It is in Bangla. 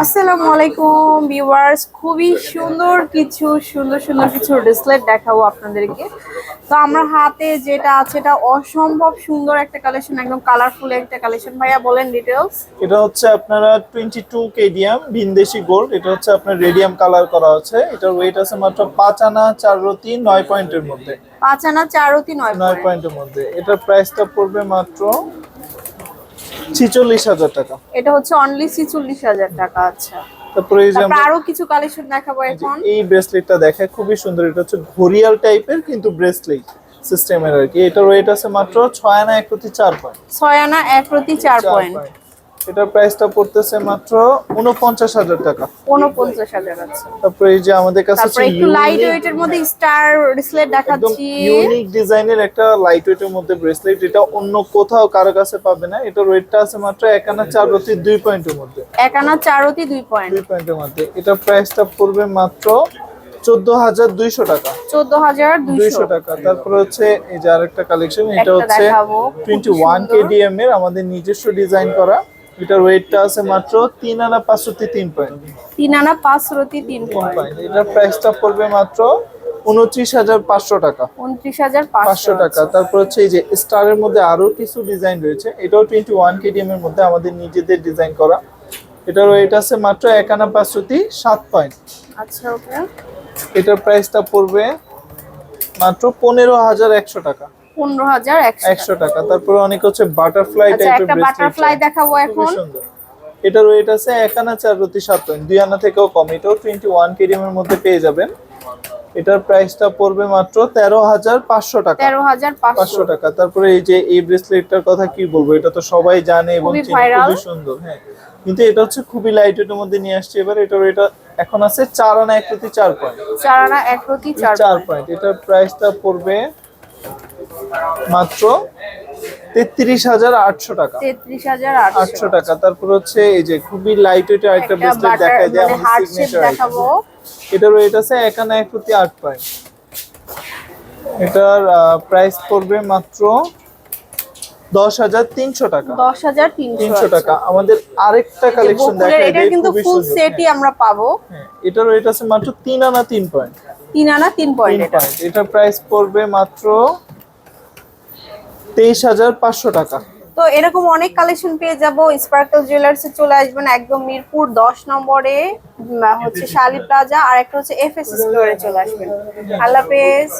আসসালামু আলাইকুম ভিউয়ার্স খুবই সুন্দর কিছু সুন্দর সুন্দর কিছু ডিসপ্লে দেখাবো আপনাদেরকে। তো আমরা হাতে যেটা আছে এটা অসম্ভব সুন্দর একটা কালেকশন একদম কালারফুল একটা কালেকশন ভাইয়া বলেন ডিটেলস এটা হচ্ছে আপনারা টোয়েন্টি টু কেডিয়াম ভিনদেশি গোল্ড এটা হচ্ছে আপনার রেডিয়াম কালার করা আছে। এটার ওয়েট আছে মাত্র পাঁচ আনা চার রতি নয় পয়েন্টের মধ্যে। পাঁচ আনা চারতি নয় নয় পয়েন্টের মধ্যে। এটার প্রাইসটা পড়বে মাত্র ছিচল্লিশ হাজার টাকা। এটা হচ্ছে অনলি ছিচল্লিশ হাজার টাকা আচ্ছা। তারপরে এই যে আরও কিছু কালেকশন দেখাবো এই যে এখন। এই ব্রেসলেটটা দেখে খুবই সুন্দর এটা হচ্ছে ঘড়িয়াল টাইপের কিন্তু ব্রেসলেট সিস্টেমের আর কি। এটার ওয়েট আছে মাত্র ছয় আনা এক প্রতি চার পয়েন্ট ছয় আনা এক প্রতি চার পয়েন্ট এটার প্রাইসটা পড়তেছে মাত্র উনপঞ্চাশ হাজার টাকা। উনপঞ্চাশ হাজার আছে। তারপরে এই যে আমাদের কাছে তারপর একটু লাইট ওয়েটের মধ্যে স্টার একদম দেখাচ্ছি। ইউনিক ডিজাইনের একটা লাইট ওয়েটের মধ্যে ব্রেসলেট এটা অন্য কোথাও কারও কাছে পাবে না। এটার ওয়েটটা আছে মাত্র এক আনা চার রতি দুই পয়েন্টের মধ্যে। এক আনা চারতি দুই পয়েন্ট দুই পয়েন্টের মধ্যে। এটার প্রাইসটা পড়বে মাত্র চোদ্দ হাজার দুইশো টাকা। চোদ্দ হাজার দুইশো। দুইশো টাকা। তারপর হচ্ছে এই যে আরেকটা কালেকশন এটা হচ্ছে দেখাবো, খুব টোয়েন্টি ওয়ান সুন্দর। কেডিএম এর আমাদের নিজস্ব ডিজাইন করা এটার ওয়েটটা আছে মাত্র তিন আনা পাঁচশোতে তিন পয়েন্ট তিন আনা পাঁচ রতি তিন তিন পয়েন্ট পয়েন্ট এটার প্রাইসটা পড়বে মাত্র উনত্রিশ হাজার পাঁচশো টাকা। উনত্রিশ হাজার পাঁচশো। পাঁচশো টাকা। তারপর হচ্ছে এই যে স্টারের মধ্যে আরও কিছু ডিজাইন রয়েছে। এটাও টোয়েন্টি ওয়ান কেডিএম এর মধ্যে আমাদের নিজেদের ডিজাইন করা। এটার ওয়েট আছে মাত্র এক আনা পাঁচশোতি সাত পয়েন্ট আচ্ছা ওকে এটার প্রাইসটা পড়বে মাত্র পনেরো হাজার একশো টাকা। পনেরো হাজার একশো টাকা। তারপরে অনেক হচ্ছে বাটারফ্লাই টাইপের একটা বাটারফ্লাই দেখাবো এখন। এটার ওয়েট আছে এক আনা চার রতি সাত দুই আনা থেকেও কম। এটাও টোয়েন্টি ওয়ান কেডিএম এর মধ্যে পেয়ে যাবেন। এটার প্রাইসটা পড়বে মাত্র তেরো হাজার পাঁচশো টাকা। তেরো হাজার পাঁচশো। টাকা। তারপরে এই যে এই ব্রেসলেটটার কথা কি বলব এটা তো সবাই জানে এবং খুবই সুন্দর। হ্যাঁ। কিন্তু এটা হচ্ছে খুবই লাইট ওয়েটের মধ্যে নিয়ে আসছে। এবার এটার এটা এখন আছে চার আনা এক প্রতি চার পয়েন্ট। চার আনা এক প্রতি চার পয়েন্ট। এটার প্রাইসটা পড়বে মাত্র তেত্রিশ হাজার আটশো টাকা। তেত্রিশ হাজার আটশো টাকা। তারপর হচ্ছে এই যে খুবই লাইট একটা ব্রেসলেট বাটার দেখাই দেয় আমাদের সিগনেচার দেখাবো। এটার ওয়েট আছে এক প্রতি আট পয়েন্ট। এটার প্রাইস পড়বে মাত্র দশ হাজার তিনশো টাকা। দশ হাজার তিনশো টাকা। আমাদের আরেকটা কালেকশন দেখা এটা কিন্তু ফুল সেটই আমরা পাবো। হ্যাঁ, এটার ওয়েট আছে মাত্র তিন আনা তিন পয়েন্ট। তিন আনা তিন পয়েন্ট এটা। প্রাইস পড়বে মাত্র তেইশ হাজার পাঁচশো টাকা। তো এরকম অনেক কালেকশন পেয়ে যাব। স্পার্কল জুয়েলার্সে চলে আসবেন একদম মিরপুর দশ নম্বরে হচ্ছে শালি প্লাজা আর একটা হচ্ছে এফ এস স্টোরে চলে আসবেন আল্লাহ হাফেজ।